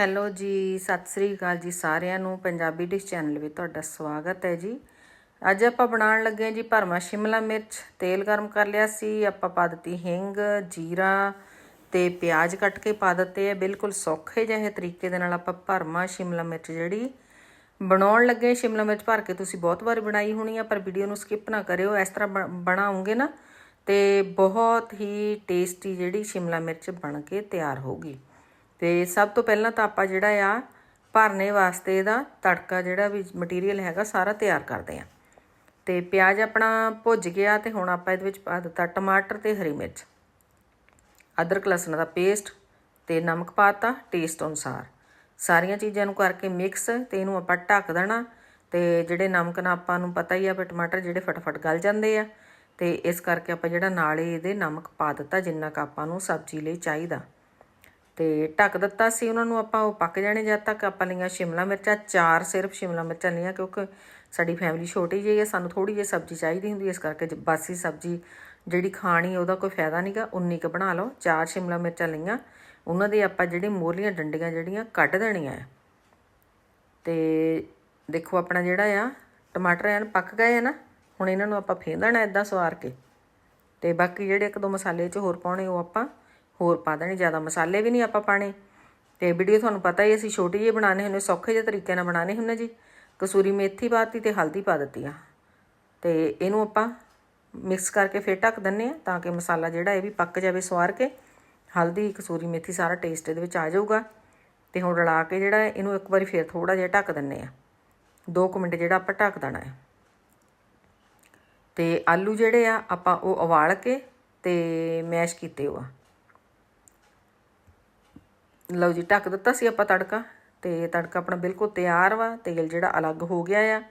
Hello ਜੀ, ਸਤਿ ਸ੍ਰੀ ਅਕਾਲ ਜੀ ਸਾਰਿਆਂ ਨੂੰ। ਪੰਜਾਬੀ ਡਿਸ਼ ਚੈਨਲ ਵਿੱਚ ਤੁਹਾਡਾ ਸਵਾਗਤ ਹੈ ਜੀ। ਅੱਜ ਆਪਾਂ ਬਣਾਉਣ ਲੱਗੇ ਹਾਂ ਜੀ ਭਰਮਾ ਸ਼ਿਮਲਾ ਮਿਰਚ। ਤੇਲ ਗਰਮ ਕਰ ਲਿਆ ਸੀ, ਆਪਾਂ ਪਾ ਦਿੱਤੀ ਹਿੰਗ, ਜੀਰਾ ਤੇ ਪਿਆਜ਼ ਕੱਟ ਕੇ ਪਾ ਦਿੱਤੇ ਆ। ਬਿਲਕੁਲ ਸੌਖੇ ਜਿਹੇ ਤਰੀਕੇ ਦੇ ਨਾਲ ਆਪਾਂ ਭਰਮਾ ਸ਼ਿਮਲਾ ਮਿਰਚ ਜਿਹੜੀ ਬਣਾਉਣ ਲੱਗੇ ਸ਼ਿਮਲਾ ਮਿਰਚ ਭਰ ਕੇ ਤੁਸੀਂ ਬਹੁਤ ਵਾਰ ਬਣਾਈ ਹੋਣੀ ਆ, ਪਰ ਵੀਡੀਓ ਨੂੰ ਸਕਿਪ ਨਾ ਕਰਿਓ। ਇਸ ਤਰ੍ਹਾਂ ਬਣ- ਬਣਾਉਂਗੇ ਨਾ ਤੇ ਬਹੁਤ ਹੀ ਟੇਸਟੀ ਜਿਹੜੀ ਸ਼ਿਮਲਾ ਮਿਰਚ ਬਣ ਕੇ ਤਿਆਰ ਹੋਊਗੀ ਤੇ ਸਭ ਤੋਂ ਪਹਿਲਾਂ ਤਾਂ ਆਪਾਂ ਜਿਹੜਾ ਆ, ਭਰਨੇ ਵਾਸਤੇ ਇਹਦਾ ਤੜਕਾ ਜਿਹੜਾ ਵੀ ਮਟੀਰੀਅਲ ਹੈਗਾ ਸਾਰਾ ਤਿਆਰ ਕਰਦੇ ਆ। ਤੇ ਪਿਆਜ਼ ਆਪਣਾ ਭੁੱਜ ਗਿਆ ਤੇ ਹੁਣ ਆਪਾਂ ਇਹਦੇ ਵਿੱਚ ਪਾ ਦਿੱਤਾ ਟਮਾਟਰ ਤੇ ਹਰੀ ਮਿਰਚ। ਅਦਰਕ ਲਸਣ ਦਾ ਪੇਸਟ ਤੇ ਨਮਕ ਪਾਤਾ ਟੇਸਟ ਅਨੁਸਾਰ। ਸਾਰੀਆਂ ਚੀਜ਼ਾਂ ਨੂੰ ਕਰਕੇ ਮਿਕਸ ਤੇ ਇਹਨੂੰ ਆਪਾਂ ਢੱਕ ਦੇਣਾ ਤੇ ਜਿਹੜੇ ਨਮਕ ਨਾਲ ਆਪਾਂ ਨੂੰ ਪਤਾ ਹੀ ਆ ਵੀ ਟਮਾਟਰ ਜਿਹੜੇ ਫਟਾਫਟ ਗਲ ਜਾਂਦੇ ਆ। ਤੇ ਇਸ ਕਰਕੇ ਆਪਾਂ ਜਿਹੜਾ ਨਾਲੇ ਇਹਦੇ ਨਮਕ ਪਾ ਦਿੱਤਾ ਜਿੰਨਾ ਕੁ ਆਪਾਂ ਨੂੰ ਸਬਜ਼ੀ ਲਈ ਚਾਹੀਦਾ। ਤੇ ਢੱਕ ਦਿੱਤਾ ਸੀ ਉਹਨਾਂ ਨੂੰ, ਆਪਾਂ ਉਹ ਪੱਕ ਜਾਣੇ ਜਦ ਤੱਕ ਆਪਾਂ ਲਈਆਂ ਸ਼ਿਮਲਾ ਮਿਰਚਾਂ। ਚਾਰ ਸਿਰਫ ਸ਼ਿਮਲਾ ਮਿਰਚਾਂ ਲਈਆਂ ਕਿਉਂਕਿ ਸਾਡੀ ਫੈਮਿਲੀ ਛੋਟੀ ਜਿਹੀ ਹੈ, ਸਾਨੂੰ ਥੋੜੀ ਜਿਹੀ ਸਬਜ਼ੀ ਚਾਹੀਦੀ ਹੁੰਦੀ ਇਸ ਕਰਕੇ ਜੇ, ਬਾਸੀ ਸਬਜ਼ੀ ਜਿਹੜੀ ਖਾਣੀ ਉਹਦਾ ਕੋਈ ਫਾਇਦਾ ਨਹੀਂਗਾ ਉਨੀ ਕੁ ਬਣਾ ਲਓ। ਚਾਰ ਸ਼ਿਮਲਾ ਮਿਰਚਾਂ ਲਈਆਂ, ਉਹਨਾਂ ਦੀ ਆਪਾਂ ਜਿਹੜੀ ਮੋਹਲੀਆਂ ਡੰਡੀਆਂ ਜਿਹੜੀਆਂ ਕੱਢ ਦੇਣੀਆਂ ਆ ਤੇ ਦੇਖੋ ਆਪਣਾ ਜਿਹੜਾ ਆ, ਟਮਾਟਰ ਐਨ ਪੱਕ ਗਏ ਆ ਨਾ, ਹੁਣ ਇਹਨਾਂ ਨੂੰ ਆਪਾਂ ਫੇਂ ਦੇਣਾ ਇਦਾਂ ਸਵਾਰ ਕੇ। ਤੇ ਬਾਕੀ ਜਿਹੜੇ ਇੱਕ ਦੋ ਮਸਾਲੇ ਚ ਹੋਰ ਪਾਉਣੇ ਉਹ ਆਪਾਂ ਹੋਰ ਪਾ ਦੇਣੇ, ਜ਼ਿਆਦਾ ਮਸਾਲੇ ਵੀ ਨਹੀਂ ਆਪਾਂ ਪਾਣੇ ਤੇ ਵੀਡੀਓ ਤੁਹਾਨੂੰ ਪਤਾ ਹੀ ਅਸੀਂ ਛੋਟੀ ਜਿਹੀ ਬਣਾਣੇ ਹੁੰਦੇ, ਸੌਖੇ ਜਿਹੇ ਤਰੀਕੇ ਨਾਲ ਬਣਾਣੇ ਹੁੰਦੇ ਜੀ। ਕਸੂਰੀ ਮੇਥੀ ਪਾਤੀ ਤੇ ਹਲਦੀ ਪਾ ਦਿੱਤੀ ਆ। ਤੇ ਇਹਨੂੰ ਆਪਾਂ ਮਿਕਸ ਕਰਕੇ ਫੇਰ ਢੱਕ ਦਿੰਨੇ ਆ ਤਾਂ ਕਿ ਮਸਾਲਾ ਜਿਹੜਾ ਇਹ ਵੀ ਪੱਕ ਜਾਵੇ ਸਵਾਰ ਕੇ। ਹਲਦੀ, ਕਸੂਰੀ ਮੇਥੀ ਸਾਰਾ ਟੇਸਟ ਇਹਦੇ ਵਿੱਚ ਆ ਜਾਊਗਾ। ਤੇ ਹੁਣ ਰਲਾ ਕੇ ਜਿਹੜਾ ਇਹਨੂੰ ਇੱਕ ਵਾਰੀ ਫੇਰ ਥੋੜਾ ਜਿਹਾ ਢੱਕ ਦਿੰਨੇ ਆ 2 ਮਿੰਟ ਜਿਹੜਾ ਆਪਾਂ ਢੱਕ ਦੇਣਾ ਹੈ। ਤੇ ਆਲੂ ਜਿਹੜੇ ਆ, ਆਪਾਂ ਉਹ ਉਬਾਲ ਕੇ ਤੇ ਮੈਸ਼ ਕੀਤੇ ਹੋ ਆ। ਲਓ ਜੀ, ਢੱਕ ਦਿੱਤਾ ਸੀ ਆਪਾਂ ਤੜਕਾ ਤੇ ਤੜਕਾ ਆਪਣਾ ਬਿਲਕੁਲ ਤਿਆਰ ਵਾ, ਤੇਲ ਜਿਹੜਾ ਅਲੱਗ ਹੋ ਗਿਆ ਆ।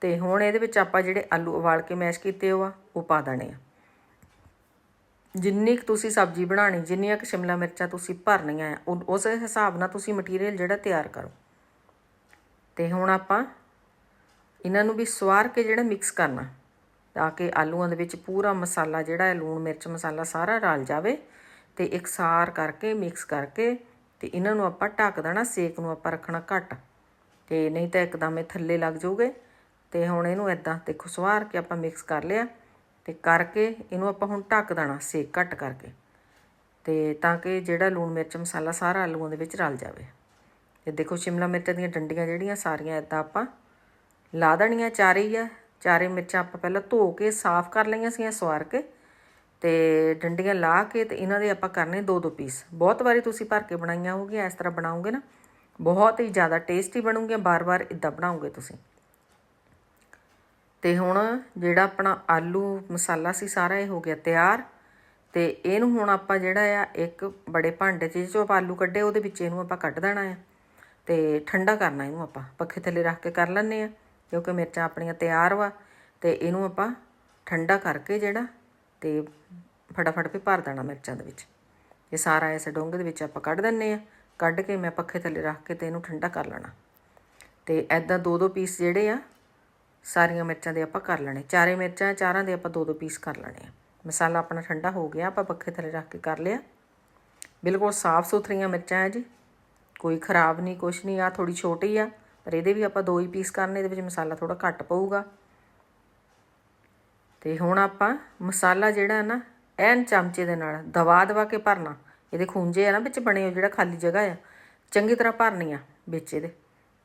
ਤੇ ਹੁਣ ਇਹਦੇ ਵਿੱਚ ਆਪਾਂ ਜਿਹੜੇ ਆਲੂ ਉਬਾਲ ਕੇ ਮੈਸ਼ ਕੀਤੇ ਹੋ ਆ, ਉਹ ਪਾ ਦੇਣੇ ਆ। ਜਿੰਨੀ ਕੁ ਤੁਸੀਂ ਸਬਜ਼ੀ ਬਣਾਣੀ ਜਿੰਨੀਆਂ ਕੁ ਸ਼ਿਮਲਾ ਮਿਰਚਾਂ ਤੁਸੀਂ ਭਰਨੀਆਂ ਆ ਉਹ- ਉਸ ਹਿਸਾਬ ਨਾਲ ਤੁਸੀਂ ਮਟੀਰੀਅਲ ਜਿਹੜਾ ਤਿਆਰ ਕਰੋ। ਤੇ ਹੁਣ ਆਪਾਂ ਇਹਨਾਂ ਨੂੰ ਵੀ ਸਵਾਰ ਕੇ ਜਿਹੜਾ ਮਿਕਸ ਕਰਨਾ, ਤਾਂ ਕਿ ਆਲੂਆਂ ਦੇ ਵਿੱਚ ਪੂਰਾ ਮਸਾਲਾ ਜਿਹੜਾ ਹੈ, ਲੂਣ ਮਿਰਚ ਮਸਾਲਾ ਸਾਰਾ ਰਲ ਜਾਵੇ ਤੇ ਇਕਸਾਰ ਕਰਕੇ ਮਿਕਸ ਕਰਕੇ ਤੇ ਇਹਨਾਂ ਨੂੰ ਆਪਾਂ ਢੱਕ ਦੇਣਾ, ਸੇਕ ਨੂੰ ਆਪਾਂ ਰੱਖਣਾ ਘੱਟ। ਤੇ ਨਹੀਂ ਤਾਂ ਇੱਕਦਮ ਇਹ ਥੱਲੇ ਲੱਗ ਜਾਊਗੇ। ਤੇ ਹੁਣ ਇਹਨੂੰ ਇਦਾਂ ਦੇਖੋ, ਸਵਾਰ ਕੇ ਆਪਾਂ ਮਿਕਸ ਕਰ ਲਿਆ। ਤੇ ਕਰਕੇ ਇਹਨੂੰ ਆਪਾਂ ਹੁਣ ਢੱਕ ਦੇਣਾ, ਸੇਕ ਘੱਟ ਕਰਕੇ। ਤੇ ਤਾਂ ਕਿ ਜਿਹੜਾ ਲੂਣ ਮਿਰਚ ਮਸਾਲਾ ਸਾਰਾ ਆਲੂਆਂ ਦੇ ਵਿੱਚ ਰਲ ਜਾਵੇ। ਤੇ ਦੇਖੋ, ਸ਼ਿਮਲਾ ਮਿਰਚ ਦੀਆਂ ਡੰਡੀਆਂ ਜਿਹੜੀਆਂ ਸਾਰੀਆਂ ਇਦਾਂ ਆਪਾਂ ਲਾ ਦੇਣੀਆਂ। ਚਾਰੇ ਹੀ ਆ। ਚਾਰੇ ਮਿਰਚਾਂ ਆਪਾਂ ਪਹਿਲਾਂ ਧੋ ਕੇ, ਸਾਫ਼ ਕਰ ਲਈਆਂ ਸੀ ਸਵਾਰ ਕੇ। ਤੇ ਡੰਡੀਆਂ ਲਾ ਕੇ ਤੇ ਇਹਨਾਂ ਦੇ ਆਪਾਂ ਕਰਨੇ ਦੋ ਦੋ ਪੀਸ। ਬਹੁਤ ਵਾਰੀ ਤੁਸੀਂ ਭਰ ਕੇ ਬਣਾਈਆਂ ਹੋਗੀਆਂ ਇਸ ਤਰ੍ਹਾਂ ਬਣਾਉਂਗੇ ਨਾ, ਬਹੁਤ ਹੀ ਜ਼ਿਆਦਾ ਟੇਸਟੀ ਬਣੂਗੀਆਂ, ਬਾਰ-ਬਾਰ ਇਦਾਂ ਬਣਾਉਂਗੇ ਤੁਸੀਂ। ਤੇ ਹੁਣ ਜਿਹੜਾ ਆਪਣਾ ਆਲੂ ਮਸਾਲਾ ਸੀ ਸਾਰਾ ਇਹ ਹੋ ਗਿਆ ਤਿਆਰ, ਤੇ ਇਹਨੂੰ ਹੁਣ ਆਪਾਂ ਜਿਹੜਾ ਆ, ਇੱਕ ਬੜੇ ਭਾਂਡੇ 'ਚ ਜੋ ਆਪਾਂ ਆਲੂ ਕੱਢੇ, ਉਹਦੇ ਵਿੱਚ ਇਹਨੂੰ ਆਪਾਂ ਕੱਢ ਦੇਣਾ ਆ। ਤੇ ਠੰਡਾ ਕਰਨਾ ਇਹਨੂੰ ਆਪਾਂ, ਪੱਖੇ ਥੱਲੇ ਰੱਖ ਕੇ ਕਰ ਲੈਣੇ ਆ, ਕਿਉਂਕਿ ਮਿਰਚਾਂ ਆਪਣੀਆਂ ਤਿਆਰ ਵਾ, ਤੇ ਇਹਨੂੰ ਆਪਾਂ ਠੰਡਾ ਕਰਕੇ ਜਿਹੜਾ ਤੇ ਫਟਾਫਟ ਵੀ ਭਰ ਦੇਣਾ ਮਿਰਚਾਂ ਦੇ ਵਿੱਚ। ਇਹ ਸਾਰਾ ਇਸ ਡੋਂਗੇ ਦੇ ਵਿੱਚ ਆਪਾਂ ਕੱਢ ਦਿੰਨੇ ਆ ਕੱਢ ਕੇ ਮੈਂ ਪੱਖੇ ਥੱਲੇ ਰੱਖ ਕੇ ਤੇ ਇਹਨੂੰ ਠੰਡਾ ਕਰ ਲੈਣਾ। ਤੇ ਐਦਾਂ ਦੋ ਦੋ ਪੀਸ ਜਿਹੜੇ ਆ, ਸਾਰੀਆਂ ਮਿਰਚਾਂ ਦੇ ਆਪਾਂ ਕਰ ਲੈਣੇ। ਚਾਰੇ ਮਿਰਚਾਂ, ਚਾਰਾਂ ਦੇ ਆਪਾਂ ਦੋ ਦੋ ਪੀਸ ਕਰ ਲੈਣੇ ਆ। ਮਸਾਲਾ ਆਪਣਾ ਠੰਡਾ ਹੋ ਗਿਆ, ਆਪਾਂ ਪੱਖੇ ਥੱਲੇ ਰੱਖ ਕੇ ਕਰ ਲਿਆ। ਬਿਲਕੁਲ ਸਾਫ਼ ਸੁਥਰੀਆਂ ਮਿਰਚਾਂ ਹੈ ਜੀ। ਕੋਈ ਖਰਾਬ ਨਹੀਂ, ਕੁਛ ਨਹੀਂ ਆ ਥੋੜੀ ਛੋਟੀ ਆ। ਪਰ ਇਹਦੇ ਵੀ ਆਪਾਂ ਦੋ ਹੀ ਪੀਸ ਕਰਨੇ, ਇਹਦੇ ਵਿੱਚ ਮਸਾਲਾ ਥੋੜਾ ਘੱਟ ਪਊਗਾ। ਤੇ ਹੁਣ ਆਪਾਂ ਮਸਾਲਾ ਜਿਹੜਾ ਨਾ, ਐਨ ਚਮਚੇ ਦੇ ਨਾਲ ਦਵਾ ਦਵਾ ਕੇ ਭਰਨਾ। ਇਹਦੇ ਖੂੰਜੇ ਆ ਨਾ ਵਿੱਚ ਬਣੇ ਹੋ ਜਿਹੜਾ ਖਾਲੀ ਜਗ੍ਹਾ ਆ, ਚੰਗੀ ਤਰ੍ਹਾਂ ਭਰਨੀ ਆ ਵਿੱਚ ਇਹਦੇ।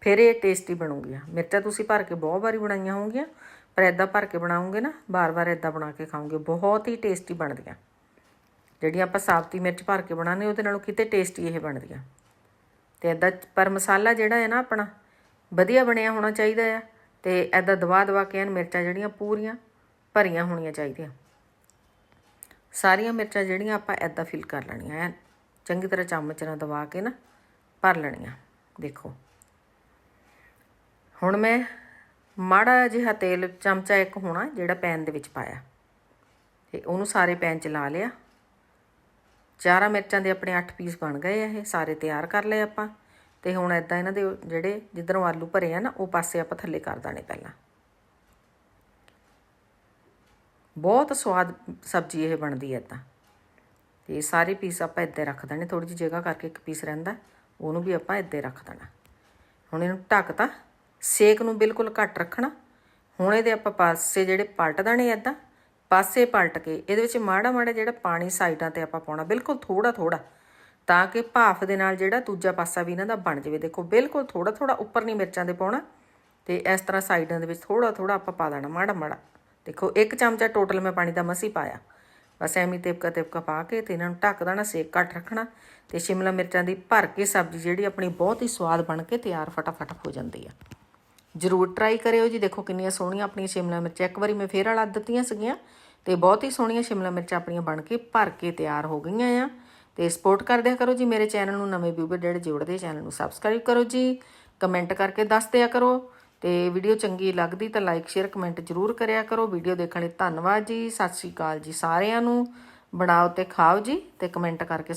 ਫਿਰ ਇਹ ਟੇਸਟੀ ਬਣੂਗੀਆਂ ਮਿਰਚਾਂ ਤੁਸੀਂ ਭਰ ਕੇ ਬਹੁਤ ਵਾਰੀ ਬਣਾਈਆਂ ਹੋਣਗੀਆਂ, ਪਰ ਐਦਾਂ ਭਰ ਕੇ ਬਣਾਉਂਗੇ ਨਾ ਬਾਰ-ਬਾਰ ਐਦਾਂ ਬਣਾ ਕੇ ਖਾਓਗੇ, ਬਹੁਤ ਹੀ ਟੇਸਟੀ ਬਣਦੀਆਂ। ਜਿਹੜੀਆਂ ਆਪਾਂ ਸਾਬਤੀ ਮਿਰਚ ਭਰ ਕੇ ਬਣਾਉਂਦੇ ਉਹਦੇ ਨਾਲੋਂ ਕਿਤੇ ਟੇਸਟੀ ਇਹ ਬਣਦੀਆਂ। ਤੇ ਐਦਾਂ ਪਰ ਮਸਾਲਾ ਜਿਹੜਾ ਹੈ ਨਾ ਆਪਣਾ, ਵਧੀਆ ਬਣਿਆ ਹੋਣਾ ਚਾਹੀਦਾ ਆ। ਤੇ ਐਦਾਂ ਦਵਾ ਦਵਾ ਕੇ ਐਨ ਮਿਰਚਾਂ ਜਿਹੜੀਆਂ ਪੂਰੀਆਂ ਭਰੀਆਂ ਹੋਣੀਆਂ ਚਾਹੀਦੀਆਂ। ਸਾਰੀਆਂ ਮਿਰਚਾਂ ਜਿਹੜੀਆਂ ਆਪਾਂ ਐਦਾਂ ਫਿਲ ਕਰ ਲੈਣੀਆਂ ਐਨ। ਚੰਗੀ ਤਰ੍ਹਾਂ ਚਮਚ ਨਾਲ ਦਬਾ ਕੇ ਨਾ ਭਰ ਲੈਣੀਆਂ, ਦੇਖੋ। ਹੁਣ ਮੈਂ ਮਾੜਾ ਜਿਹਾ ਤੇਲ ਚਮਚਾ ਇੱਕ ਹੋਣਾ ਜਿਹੜਾ ਪੈਨ ਦੇ ਵਿੱਚ ਪਾਇਆ। ਤੇ ਉਹਨੂੰ ਸਾਰੇ ਪੈਨ 'ਚ ਲਾ ਲਿਆ। ਚਾਰਾਂ ਮਿਰਚਾਂ ਦੇ ਆਪਣੇ 8 ਪੀਸ ਬਣ ਗਏ ਆ ਇਹ, ਸਾਰੇ ਤਿਆਰ ਕਰ ਲਏ ਆਪਾਂ। ਤੇ ਹੁਣ ਐਦਾਂ ਇਹਨਾਂ ਦੇ ਜਿਹੜੇ ਜਿੱਧਰੋਂ ਆਲੂ ਭਰੇ ਆ ਨਾ, ਉਹ ਪਾਸੇ ਆਪਾਂ ਥੱਲੇ ਕਰ ਦਾਣੇ ਪਹਿਲਾਂ। ਬਹੁਤ ਸਵਾਦ ਸਬਜ਼ੀ ਇਹ ਬਣਦੀ ਹੈ ਤਾਂ। ਤੇ ਸਾਰੇ ਪੀਸ ਆਪਾਂ ਇੱਦਾਂ ਰੱਖ ਦੇਣੇ ਥੋੜੀ ਜਿਹੀ ਜਗ੍ਹਾ ਕਰਕੇ ਇੱਕ ਪੀਸ ਰਹਿੰਦਾ, ਉਹਨੂੰ ਵੀ ਆਪਾਂ ਇੱਦਾਂ ਰੱਖ ਦੇਣਾ। ਹੁਣ ਇਹਨੂੰ ਢੱਕਤਾ ਸੇਕ ਨੂੰ ਬਿਲਕੁਲ ਘੱਟ ਰੱਖਣਾ। ਹੁਣ ਇਹਦੇ ਆਪਾਂ ਪਾਸੇ ਜਿਹੜੇ ਪਲਟ ਦੇਣੇ ਏਦਾਂ, ਪਾਸੇ ਪਲਟ ਕੇ, ਇਹਦੇ ਵਿੱਚ ਮਾੜਾ ਮਾੜਾ ਜਿਹੜਾ ਪਾਣੀ ਸਾਈਡਾਂ ਤੇ ਆਪਾਂ ਪਾਉਣਾ, ਬਿਲਕੁਲ ਥੋੜਾ ਥੋੜਾ ਤਾਂ ਕਿ ਭਾਫ ਦੇ ਨਾਲ ਜਿਹੜਾ ਦੂਜਾ ਪਾਸਾ ਵੀ ਇਹਨਾਂ ਦਾ ਬਣ ਜਾਵੇ। ਦੇਖੋ, ਬਿਲਕੁਲ ਥੋੜਾ ਥੋੜਾ ਉੱਪਰ ਨਹੀਂ ਮਿਰਚਾਂ ਦੇ ਪਾਉਣਾ, ਤੇ ਇਸ ਤਰ੍ਹਾਂ ਸਾਈਡਾਂ ਦੇ ਵਿੱਚ ਥੋੜਾ ਥੋੜਾ ਆਪਾਂ ਪਾ ਦੇਣਾ, ਮਾੜਾ ਮਾੜਾ। ਦੇਖੋ, ਇੱਕ ਚਮਚਾ ਟੋਟਲ ਮੈਂ ਪਾਣੀ ਦਾ ਮਸੀ ਪਾਇਆ। ਬਸ ਐਵੇਂ ਤਿਪਕਾ ਤਿਪਕਾ ਪਾ ਕੇ ਤੇ ਇਹਨਾਂ ਨੂੰ ਢੱਕ ਦੇਣਾ, ਸੇਕ ਘੱਟ ਰੱਖਣਾ ਤੇ ਸ਼ਿਮਲਾ ਮਿਰਚਾਂ ਦੀ ਭਰ ਕੇ ਸਬਜ਼ੀ ਜਿਹੜੀ ਆਪਣੀ ਬਹੁਤ ਹੀ ਸਵਾਦ ਬਣ ਕੇ ਤਿਆਰ ਫਟਾਫਟ ਹੋ ਜਾਂਦੀ ਆ। ਜਰੂਰ ਟਰਾਈ ਕਰਿਓ ਜੀ, ਦੇਖੋ ਕਿੰਨੀਆਂ ਸੋਹਣੀਆਂ ਆਪਣੀਆਂ ਸ਼ਿਮਲਾ ਮਿਰਚਾਂ। ਇੱਕ ਵਾਰੀ ਮੈਂ ਫੇਰ ਅਲਾ ਦਿੱਤੀਆਂ ਸੀਗੀਆਂ ਤੇ ਬਹੁਤ ਹੀ ਸੋਹਣੀਆਂ ਸ਼ਿਮਲਾ ਮਿਰਚਾਂ ਆਪਣੀਆਂ ਬਣ ਕੇ ਭਰ ਕੇ ਤਿਆਰ ਹੋ ਗਈਆਂ ਆ। ਤੇ ਸਪੋਰਟ ਕਰਦਿਆ ਕਰੋ ਜੀ ਮੇਰੇ ਚੈਨਲ ਨੂੰ, ਨਵੇਂ ਵਿਊਅਰ ਜਿਹੜੇ ਜੋੜਦੇ ਚੈਨਲ ਨੂੰ ਸਬਸਕ੍ਰਾਈਬ ਕਰੋ ਜੀ। ਕਮੈਂਟ ਕਰਕੇ ਦੱਸ ਦਿਆ ਕਰੋ। ਤੇ ਵੀਡੀਓ ਚੰਗੀ ਲੱਗਦੀ ਤਾਂ ਲਾਈਕ ਸ਼ੇਅਰ ਕਮੈਂਟ ਜਰੂਰ ਕਰਿਆ ਕਰੋ। ਵੀਡੀਓ ਦੇਖਣ ਲਈ ਧੰਨਵਾਦ ਜੀ। ਸਤਿ ਸ਼੍ਰੀ ਅਕਾਲ ਜੀ ਸਾਰਿਆਂ ਨੂੰ। ਬਣਾਓ ਤੇ ਖਾਓ ਜੀ ਤੇ ਕਮੈਂਟ ਕਰਕੇ